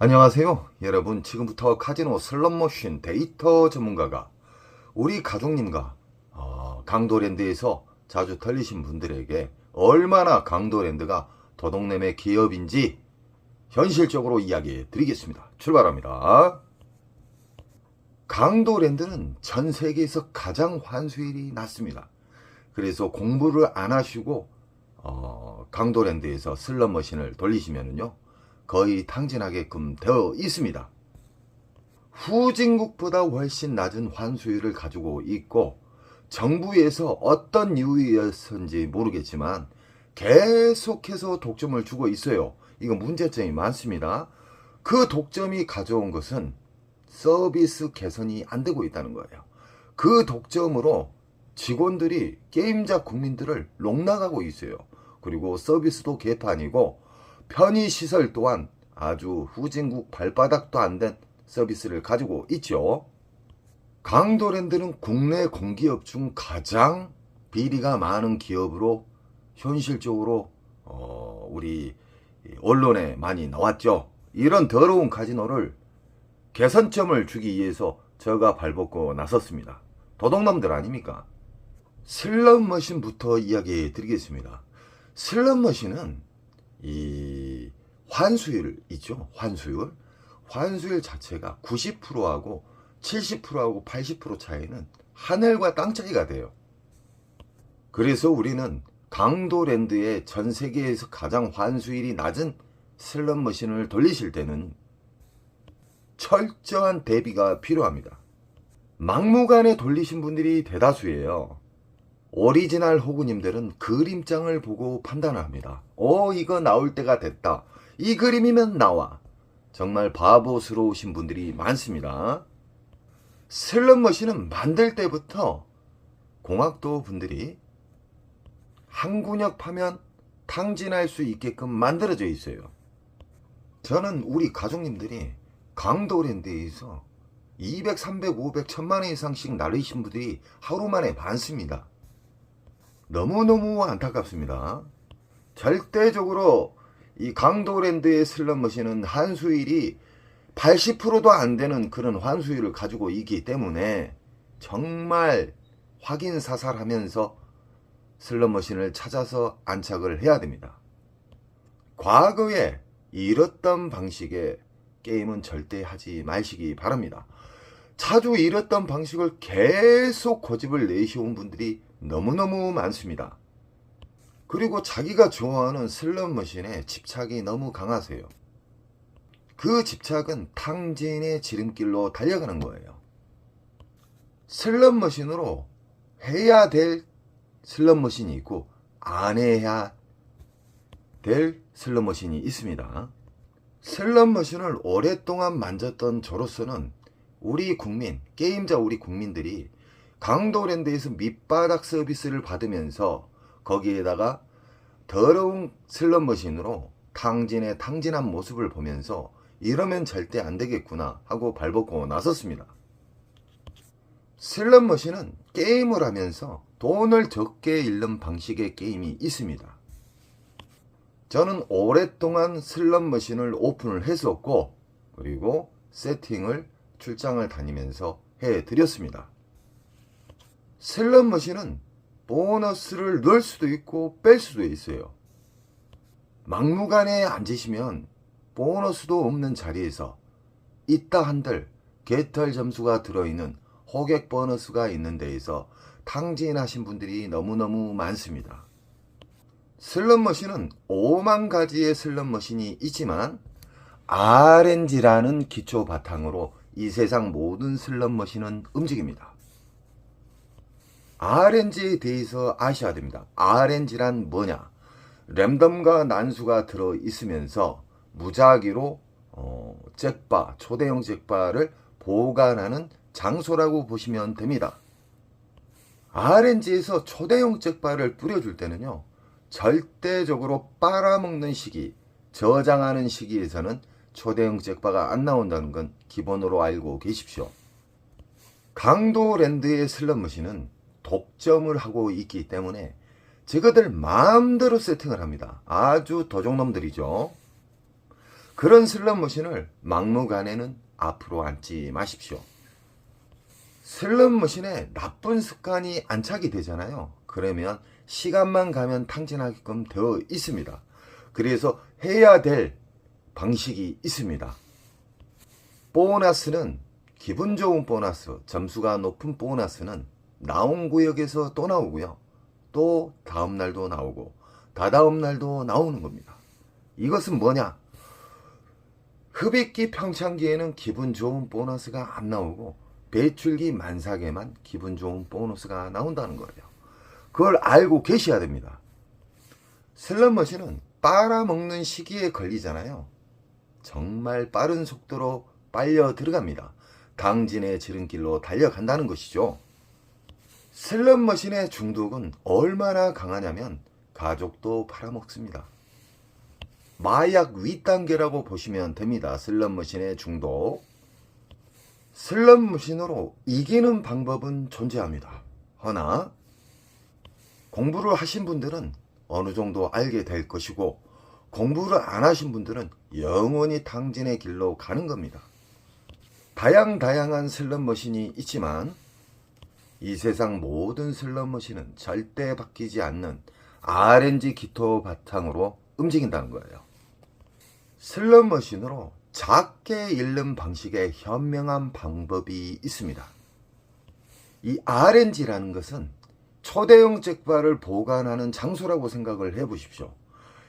안녕하세요. 여러분, 지금부터 카지노 슬롯머신 데이터 전문가가 우리 가족님과 어, 강도랜드에서 자주 털리신 분들에게 얼마나 강도랜드가 도동nem의 기업인지 현실적으로 이야기해 드리겠습니다. 출발합니다. 강도랜드는 전 세계에서 가장 환수율이 낮습니다. 그래서 공부를 안 하시고 어, 강도랜드에서 슬롯머신을 돌리시면은요. 거의 탕진하게끔 되어 있습니다. 후진국보다 훨씬 낮은 환수율을 가지고 있고 정부에서 어떤 이유였는지 모르겠지만 계속해서 독점을 주고 있어요. 이거 문제점이 많습니다. 그 독점이 가져온 것은 서비스 개선이 안 되고 있다는 거예요. 그 독점으로 직원들이 게임자 국민들을 농락하고 있어요. 그리고 서비스도 개판이고 편의시설 또한 아주 후진국 발바닥도 안 된 서비스를 가지고 있죠. 강도랜드는 국내 공기업 중 가장 비리가 많은 기업으로 현실적으로 어, 우리 언론에 많이 나왔죠. 이런 더러운 카지노를 개선점을 주기 위해서 저가 발벗고 나섰습니다. 도둑놈들 아닙니까? 슬롯머신부터 이야기해 드리겠습니다. 슬롯머신은 이 환수율 있죠. 환수율. 환수율 자체가 90%하고 70%하고 80% 차이는 하늘과 땅 차이가 돼요. 그래서 우리는 강도랜드의 전 세계에서 가장 환수율이 낮은 슬롯 머신을 돌리실 때는 철저한 대비가 필요합니다. 막무가내 돌리신 분들이 대다수예요. 오리지널 호구님들은 그림장을 보고 판단을 합니다. 어, 이거 나올 때가 됐다. 이 그림이면 나와. 정말 바보스러우신 분들이 많습니다. 슬롯머신은 만들 때부터 공학도 분들이 항군역 파면 탕진할 수 있게끔 만들어져 있어요. 저는 우리 가족님들이 강도랜드에서 200, 300, 500, 1000만 원 이상씩 나르신 분들이 하루 만에 많습니다. 너무너무 안타깝습니다. 절대적으로 이 강도랜드의 슬롯머신은 환수율이 80%도 안 되는 그런 환수율을 가지고 있기 때문에 정말 확인 사살하면서 슬롯머신을 찾아서 안착을 해야 됩니다. 과거에 이렇던 방식의 게임은 절대 하지 마시기 바랍니다. 자주 이랬던 방식을 계속 고집을 내시온 분들이 너무너무 많습니다. 그리고 자기가 좋아하는 슬롯머신에 집착이 너무 강하세요. 그 집착은 탕진의 지름길로 달려가는 거예요. 슬롯머신으로 해야 될 슬롯머신이 있고 안 해야 될 슬롯머신이 있습니다. 슬롯머신을 오랫동안 만졌던 저로서는 우리 국민, 게임자 우리 국민들이 강도랜드에서 밑바닥 서비스를 받으면서 거기에다가 더러운 슬롯머신으로 탕진의 탕진한 모습을 보면서 이러면 절대 안 되겠구나 하고 발벗고 나섰습니다. 슬롯머신은 게임을 하면서 돈을 적게 잃는 방식의 게임이 있습니다. 저는 오랫동안 슬롯머신을 오픈을 했었고 그리고 세팅을 출장을 다니면서 해드렸습니다. 슬롯머신은 보너스를 넣을 수도 있고 뺄 수도 있어요. 막무가내에 앉으시면 보너스도 없는 자리에서 있다 한들 개털 점수가 들어있는 호객 보너스가 있는 데에서 탕진하신 분들이 너무너무 많습니다. 슬롯머신은 5만 가지의 슬롯머신이 있지만 RNG라는 기초 바탕으로 이 세상 모든 슬롯머신은 움직입니다. RNG에 대해서 아셔야 됩니다. RNG란 뭐냐? 랜덤과 난수가 들어 있으면서 무작위로 어, 잭바, 초대형 잭바를 보관하는 장소라고 보시면 됩니다. RNG에서 초대형 잭바를 뿌려줄 때는요, 절대적으로 빨아먹는 시기, 저장하는 시기에서는 초대형 잭바가 안 나온다는 건 기본으로 알고 계십시오. 강도 랜드의 슬롯머신은 독점을 하고 있기 때문에 저거들 마음대로 세팅을 합니다. 아주 도적놈들이죠. 그런 슬롯머신을 막무가내는 앞으로 앉지 마십시오. 슬롯머신에 나쁜 습관이 안착이 되잖아요. 그러면 시간만 가면 탕진하게끔 되어 있습니다. 그래서 해야 될 방식이 있습니다. 보너스는 기분 좋은 보너스, 점수가 높은 보너스는 나온 구역에서 또 나오고요. 또 다음 날도 나오고 다다음 날도 나오는 겁니다. 이것은 뭐냐? 흡입기 평창기에는 기분 좋은 보너스가 안 나오고 배출기 만삭에만 기분 좋은 보너스가 나온다는 거예요. 그걸 알고 계셔야 됩니다. 슬롯머신은 빨아먹는 시기에 걸리잖아요. 정말 빠른 속도로 빨려 들어갑니다. 당진의 지름길로 달려간다는 것이죠. 슬롯머신의 중독은 얼마나 강하냐면 가족도 팔아먹습니다. 마약 윗단계라고 보시면 됩니다. 슬롯머신의 중독. 슬롯머신으로 이기는 방법은 존재합니다. 허나 공부를 하신 분들은 어느 정도 알게 될 것이고 공부를 안 하신 분들은 영원히 당진의 길로 가는 겁니다. 다양다양한 슬롯머신이 있지만 이 세상 모든 슬롯머신은 절대 바뀌지 않는 RNG 기토 바탕으로 움직인다는 거예요. 슬롯머신으로 작게 잃는 방식의 현명한 방법이 있습니다. 이 RNG라는 것은 초대형 잭바를 보관하는 장소라고 생각을 해 보십시오.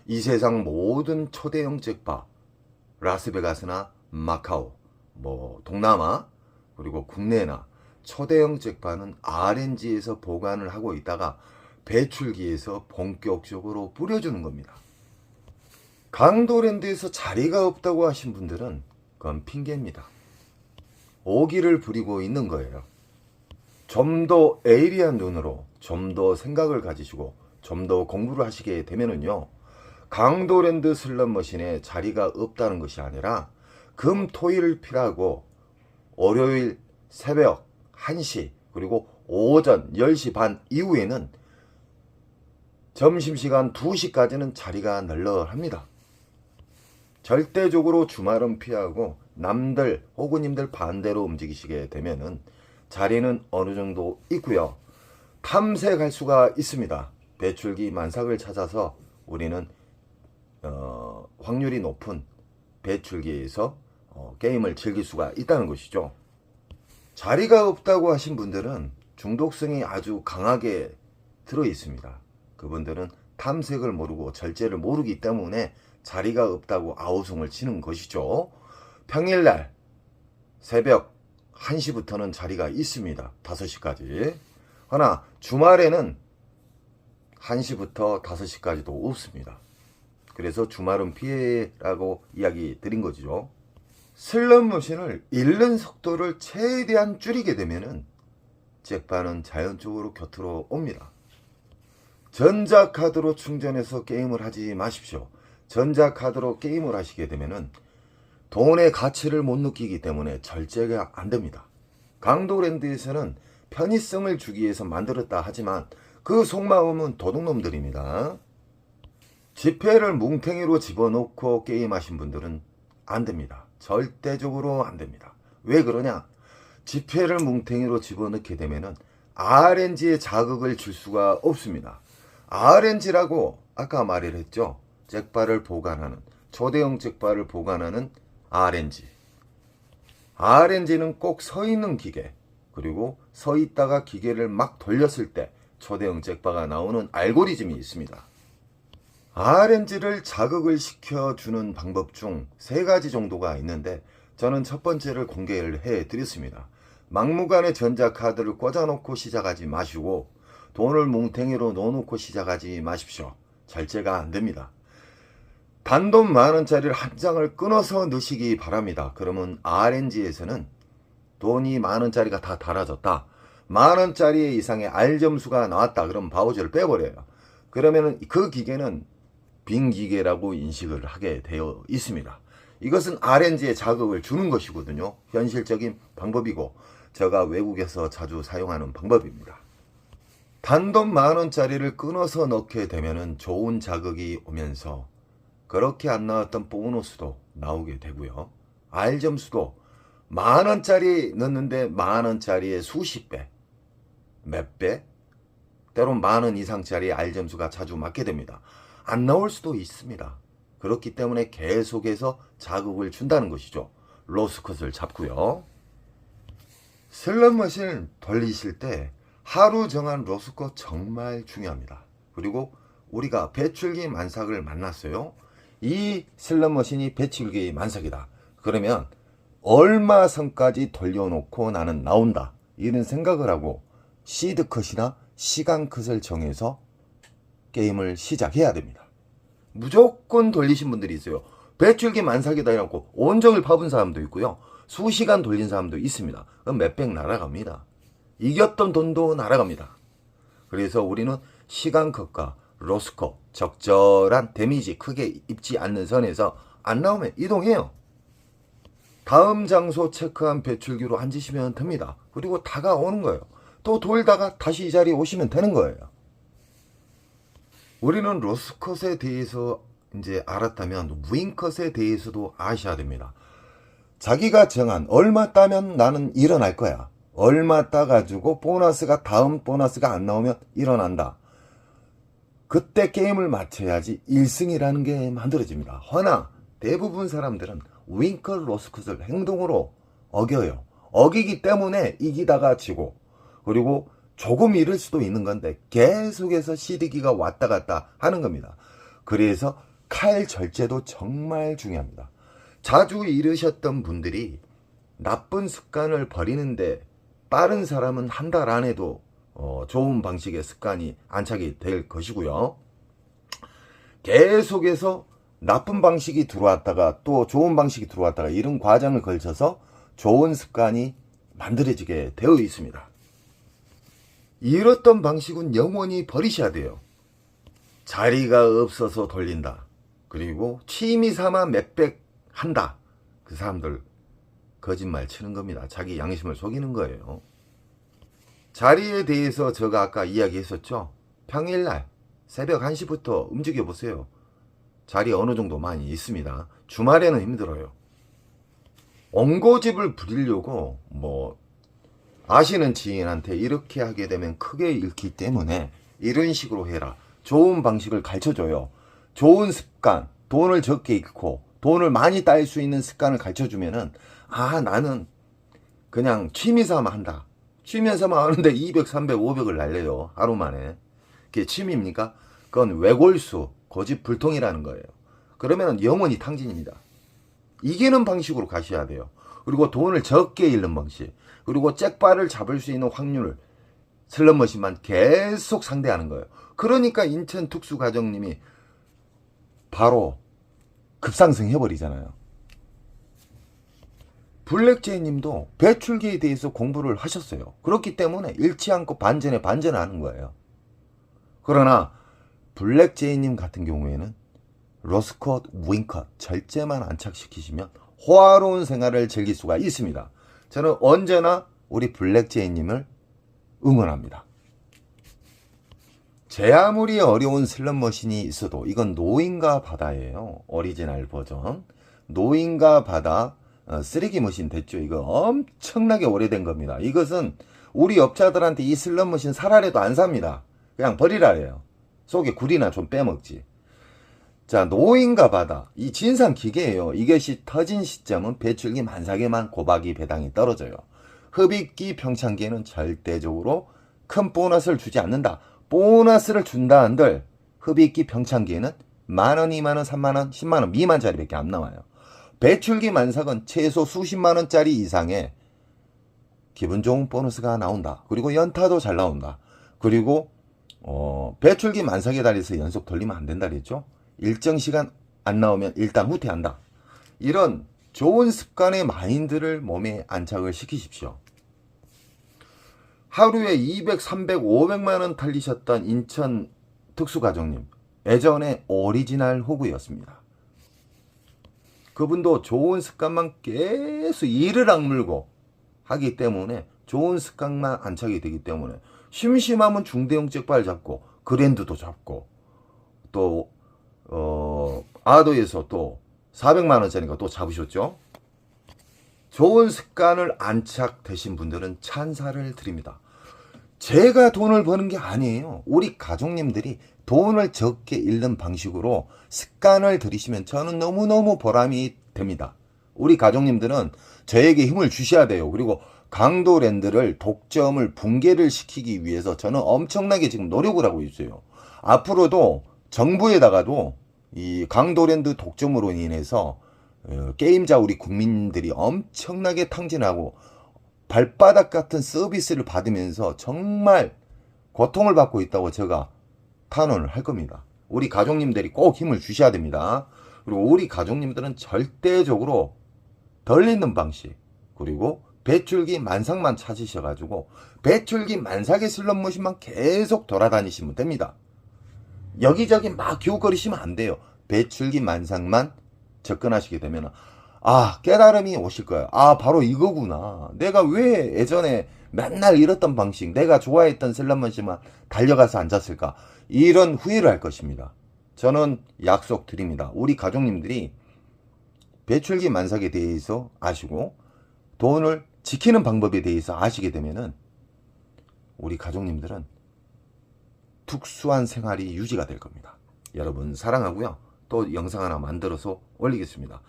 이 세상 모든 초대형 잭바, 라스베가스나 마카오, 뭐 동남아, 그리고 국내나 초대형 잭바는 RNG에서 보관을 하고 있다가 배출기에서 본격적으로 뿌려주는 겁니다. 강도랜드에서 자리가 없다고 하신 분들은 그건 핑계입니다. 오기를 부리고 있는 거예요. 좀 더 에이리한 눈으로 좀 더 생각을 가지시고 좀 더 공부를 하시게 되면은요. 강도랜드 슬롯머신에 자리가 없다는 것이 아니라 금, 토일을 필요하고 월요일 새벽 1시 그리고 오전 10시 반 이후에는 점심시간 2시까지는 자리가 널널합니다. 절대적으로 주말은 피하고 남들 호구님들 반대로 움직이시게 되면은 자리는 어느 정도 있고요. 탐색할 수가 있습니다. 배출기 만삭을 찾아서 우리는 어, 확률이 높은 배출기에서 어, 게임을 즐길 수가 있다는 것이죠. 자리가 없다고 하신 분들은 중독성이 아주 강하게 들어 있습니다. 그분들은 탐색을 모르고 절제를 모르기 때문에 자리가 없다고 아우성을 치는 것이죠. 평일날 새벽 1시부터는 자리가 있습니다. 5시까지. 하나 주말에는 1시부터 5시까지도 없습니다. 그래서 주말은 피해라고 이야기 드린 거죠. 슬롯머신을 잃는 속도를 최대한 줄이게 되면은 잭바는 자연적으로 곁으로 옵니다. 전자카드로 충전해서 게임을 하지 마십시오. 전자카드로 게임을 하시게 되면은 돈의 가치를 못 느끼기 때문에 절제가 안 됩니다. 강도랜드에서는 편의성을 주기 위해서 만들었다 하지만 그 속마음은 도둑놈들입니다. 지폐를 뭉탱이로 집어넣고 게임하신 분들은 안 됩니다. 절대적으로 안 됩니다. 왜 그러냐? 지폐를 뭉탱이로 집어넣게 되면은 RNG에 자극을 줄 수가 없습니다. RNG라고 아까 말을 했죠. 잭바를 보관하는 초대형 잭바를 보관하는 RNG. RNG는 꼭 서 있는 기계 그리고 서 있다가 기계를 막 돌렸을 때 초대형 잭바가 나오는 알고리즘이 있습니다. RNG를 자극을 시켜주는 방법 중 세 가지 정도가 있는데 저는 첫 번째를 공개를 해 드렸습니다. 막무가내 전자카드를 꽂아놓고 시작하지 마시고 돈을 뭉탱이로 넣어놓고 시작하지 마십시오. 절제가 안 됩니다. 단돈 만 원짜리를 한 장을 끊어서 넣으시기 바랍니다. 그러면 RNG에서는 돈이 만 원짜리가 다 달아졌다. 만 원짜리 이상의 R 점수가 나왔다. 그럼 바우저를 빼버려요. 그러면은 그 기계는 빈 기계라고 인식을 하게 되어 있습니다. 이것은 RNG에 자극을 주는 것이거든요. 현실적인 방법이고 제가 외국에서 자주 사용하는 방법입니다. 단돈 만 원짜리를 끊어서 넣게 되면은 좋은 자극이 오면서 그렇게 안 나왔던 보너스도 나오게 되고요. R 점수도 만 원짜리 넣는데 만 원짜리의 수십 배, 몇 배, 때론 만원 이상짜리 R 점수가 자주 맞게 됩니다. 안 나올 수도 있습니다. 그렇기 때문에 계속해서 자극을 준다는 것이죠. 로스컷을 잡고요. 슬롯머신을 돌리실 때 하루 정한 로스컷 정말 중요합니다. 그리고 우리가 배출기 만삭을 만났어요. 이 슬롯머신이 배출기 만삭이다. 그러면 얼마 선까지 돌려놓고 나는 나온다. 이런 생각을 하고 시드컷이나 시간컷을 정해서 게임을 시작해야 됩니다. 무조건 돌리신 분들이 있어요. 배출기 만삭이다 이라고 온종일 파본 사람도 있고요. 수시간 돌린 사람도 있습니다. 그럼 몇백 날아갑니다. 이겼던 돈도 날아갑니다. 그래서 우리는 시간컷과 로스컷 적절한 데미지 크게 입지 않는 선에서 안 나오면 이동해요. 다음 장소 체크한 배출기로 앉으시면 됩니다. 그리고 다가오는 거예요. 또 돌다가 다시 이 자리에 오시면 되는 거예요. 우리는 로스컷에 대해서 이제 알았다면 윙컷에 대해서도 아셔야 됩니다. 자기가 정한 얼마 따면 나는 일어날 거야. 얼마 따가지고 보너스가 다음 보너스가 안 나오면 일어난다. 그때 게임을 맞춰야지 1승이라는 게 만들어집니다. 허나 대부분 사람들은 윙컷 로스컷을 행동으로 어겨요. 어기기 때문에 이기다가 지고 그리고 조금 잃을 수도 있는 건데 계속해서 시드기가 왔다 갔다 하는 겁니다. 그래서 칼 절제도 정말 중요합니다. 자주 잃으셨던 분들이 나쁜 습관을 버리는데 빠른 사람은 한 달 안에도 어, 좋은 방식의 습관이 안착이 될 것이고요. 계속해서 나쁜 방식이 들어왔다가 또 좋은 방식이 들어왔다가 이런 과정을 걸쳐서 좋은 습관이 만들어지게 되어 있습니다. 잃었던 방식은 영원히 버리셔야 돼요. 자리가 없어서 돌린다. 그리고 취미 삼아 몇백 한다. 그 사람들 거짓말 치는 겁니다. 자기 양심을 속이는 거예요. 자리에 대해서 제가 아까 이야기했었죠. 평일날 새벽 1시부터 움직여 보세요. 자리 어느 정도 많이 있습니다. 주말에는 힘들어요. 옹고집을 부리려고 뭐 아시는 지인한테 이렇게 하게 되면 크게 잃기 때문에 이런 식으로 해라. 좋은 방식을 가르쳐 줘요. 좋은 습관, 돈을 적게 잃고 돈을 많이 따일 수 있는 습관을 가르쳐 주면은 아, 나는 그냥 취미 삼아 한다. 취미 삼아 하는데 200, 300, 500을 날려요. 하루 만에. 그게 취미입니까? 그건 외골수, 고집 불통이라는 거예요. 그러면 영원히 탕진입니다. 이기는 방식으로 가셔야 돼요. 그리고 돈을 적게 잃는 방식. 그리고 잭바를 잡을 수 있는 확률을 슬롯머신만 계속 상대하는 거예요. 그러니까 인천 특수가정님이 바로 급상승해버리잖아요. 블랙제이 님도 배출기에 대해서 공부를 하셨어요. 그렇기 때문에 잃지 않고 반전에 반전을 하는 거예요. 그러나 블랙제이 님 같은 경우에는 로스컷, 윙컷 절제만 안착시키시면 호화로운 생활을 즐길 수가 있습니다. 저는 언제나 우리 블랙제이 님을 응원합니다. 제 아무리 어려운 슬롯머신이 있어도 이건 노인과 바다예요. 오리지널 버전. 노인과 바다 어, 쓰레기 머신 됐죠. 이거 엄청나게 오래된 겁니다. 이것은 우리 업자들한테 이 슬롯머신 사라래도 안 삽니다. 그냥 버리라 해요. 속에 굴이나 좀 빼먹지. 자, 노인과 바다. 이 진상 기계예요. 이것이 터진 시점은 배출기 만삭에만 고박이 배당이 떨어져요. 흡입기 평창기에는 절대적으로 큰 보너스를 주지 않는다. 보너스를 준다 한들 흡입기 평창기에는 만원, 이만원, 삼만원, 십만원 미만짜리밖에 안 나와요. 배출기 만삭은 최소 수십만 원짜리 이상의 기분 좋은 보너스가 나온다. 그리고 연타도 잘 나온다. 그리고 어, 배출기 만삭에 달해서 연속 돌리면 안 된다 그랬죠. 일정 시간 안 나오면 일단 후퇴한다. 이런 좋은 습관의 마인드를 몸에 안착을 시키십시오. 하루에 200, 300, 500만 원 탈리셨던 인천 특수가정님 예전에 오리지널 호구였습니다. 그분도 좋은 습관만 계속 이를 악물고 하기 때문에 좋은 습관만 안착이 되기 때문에 심심하면 중대형 잭발 잡고 그랜드도 잡고 또 어, 아도에서 또 400만 원짜리가 또 잡으셨죠? 좋은 습관을 안착되신 분들은 찬사를 드립니다. 제가 돈을 버는 게 아니에요. 우리 가족님들이 돈을 적게 잃는 방식으로 습관을 들이시면 저는 너무너무 보람이 됩니다. 우리 가족님들은 저에게 힘을 주셔야 돼요. 그리고 강도랜드를 독점을 붕괴를 시키기 위해서 저는 엄청나게 지금 노력을 하고 있어요. 앞으로도 정부에다가도 이 강도랜드 독점으로 인해서 어, 게임자 우리 국민들이 엄청나게 탕진하고 발바닥 같은 서비스를 받으면서 정말 고통을 받고 있다고 제가 탄원을 할 겁니다. 우리 가족님들이 꼭 힘을 주셔야 됩니다. 그리고 우리 가족님들은 절대적으로 덜 있는 방식 그리고 배출기 만삭만 찾으셔가지고 배출기 만삭의 슬롯머신만 계속 돌아다니시면 됩니다. 여기저기 막 기웃거리시면 안 돼요. 배출기 만삭만 접근하시게 되면 아 깨달음이 오실 거예요. 아 바로 이거구나. 내가 왜 예전에 맨날 잃었던 방식, 내가 좋아했던 슬롯머신만 달려가서 앉았을까? 이런 후회를 할 것입니다. 저는 약속 드립니다. 우리 가족님들이 배출기 만삭에 대해서 아시고 돈을 지키는 방법에 대해서 아시게 되면은 우리 가족님들은 특수한 생활이 유지가 될 겁니다. 여러분 사랑하고요. 또 영상 하나 만들어서 올리겠습니다.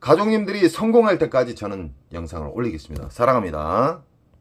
가족님들이 성공할 때까지 저는 영상을 올리겠습니다. 사랑합니다.